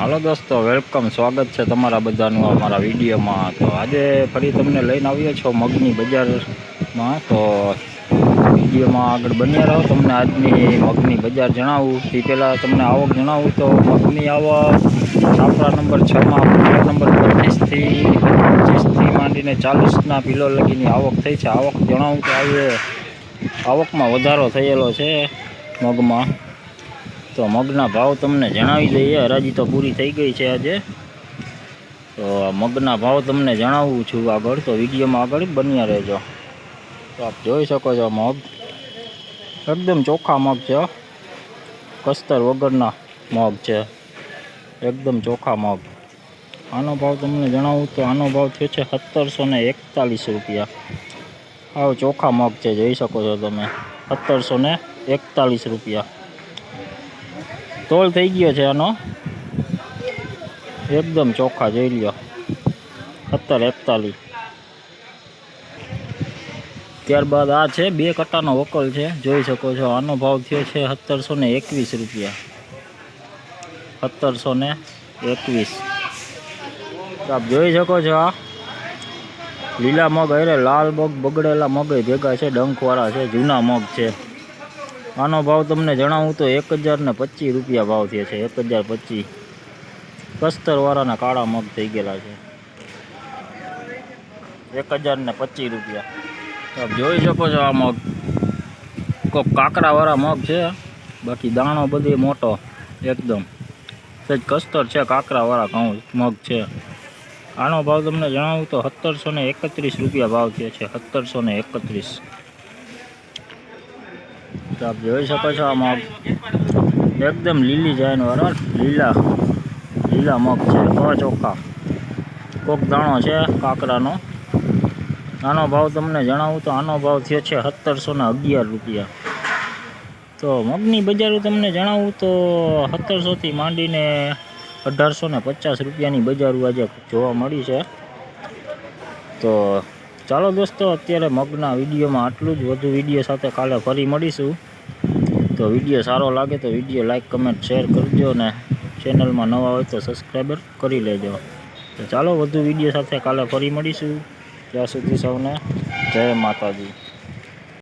હાલો દોસ્તો વેલકમ સ્વાગત છે તમારા બધાનું અમારા વિડીયોમાં. તો આજે ફરી તમને લઈને આવ્યો છો મગની બજારમાં. તો વિડીયોમાં આગળ બન્યા રહો. તમને આજની મગની બજાર જણાવું. તે પહેલાં તમને આવક જણાવું. તો મગની આવક છાપરા નંબર છમાં પિલો નંબર પચીસથી પચીસથી માંડીને ચાલીસના પિલો લગીની આવક થઈ છે. આવક જણાવું તો આજે આવકમાં વધારો થયેલો છે મગમાં. તો મગના ભાવ તમને જણાવી દઈએ. હરાજી તો પૂરી થઈ ગઈ છે આજે. તો મગના ભાવ તમને જણાવું છું આગળ. તો વિડીયોમાં આગળ બન્યા રહેજો. તો આપ જોઈ શકો છો મગ. એકદમ ચોખ્ખા મગ છે. કસ્તર વગરના મગ છે. એકદમ ચોખ્ખા મગ. આનો ભાવ તમને જણાવું તો આનો ભાવ થયો છે સત્તરસો ને એકતાલીસ રૂપિયા. આવો ચોખ્ખા મગ છે, જોઈ શકો છો તમે. સત્તરસો ને એકતાલીસ રૂપિયા. તોલ થઈ ગયો છે આનો. એકદમ ચોખ્ખા જોઈ લ્યો. સત્તર એકતાલીસ. ત્યારબાદ આ છે, બે કટ્ટાનો વકલ છે. જોઈ શકો છો, આનો ભાવ થયો છે સત્તરસો ને એકવીસ રૂપિયા. સત્તરસો ને એકવીસ. આપ જોઈ શકો છો આ. લીલા મગ, અરે લાલ મગ, બગડેલા મગ ભેગા છે, ડંખવાળા છે, જૂના મગ છે. આનો ભાવ તમને જણાવું તો એક હજારને પચીસ રૂપિયા ભાવ થયા છે, એક હજાર પચીસ. કસ્તરવાળાના કાળા મગ થઈ ગયેલા છે. એક હજારને પચીસ રૂપિયા. આપ જોઈ શકો છો આ મગ. કોક કાંકરાવાળા મગ છે. બાકી દાણો બધે મોટો એકદમ. સજ કસ્તર છે, કાંકરાવાળા ઘઉં મગ છે. આનો ભાવ તમને જણાવું તો સત્તરસો ને એકત્રીસ રૂપિયા ભાવ થયો છે, સત્તરસો એકત્રીસ. તો આપ જોઈ શકો છો આ મગ. એકદમ લીલી જાયન વાળા લીલા. લીલા મગ છે. બહુ ચોખ્ખા. કોક દાણો છે કાકરાનો. આનો ભાવ તમને જણાવું તો આનો ભાવ થયો છે સત્તરસો ને અગિયાર રૂપિયા. તો મગની બજાર તમને જણાવું તો સત્તરસોથી માંડીને અઢારસો ને પચાસ રૂપિયાની બજારો આજે જોવા મળી છે. તો ચાલો દોસ્તો, અત્યારે મગના વિડીયોમાં આટલું જ. વધુ વીડિયો સાથે કાલે ફરી મળીશું. તો વીડિયો સારો લાગે તો વીડિયો લાઈક કમેન્ટ શેર કરજો ને ચેનલમાં નવા હોય તો સબસ્ક્રાઈબર કરી લેજો. તો ચાલો, વધુ વીડિયો સાથે કાલે ફરી મળીશું. ત્યાં સુધી સૌને જય માતાજી.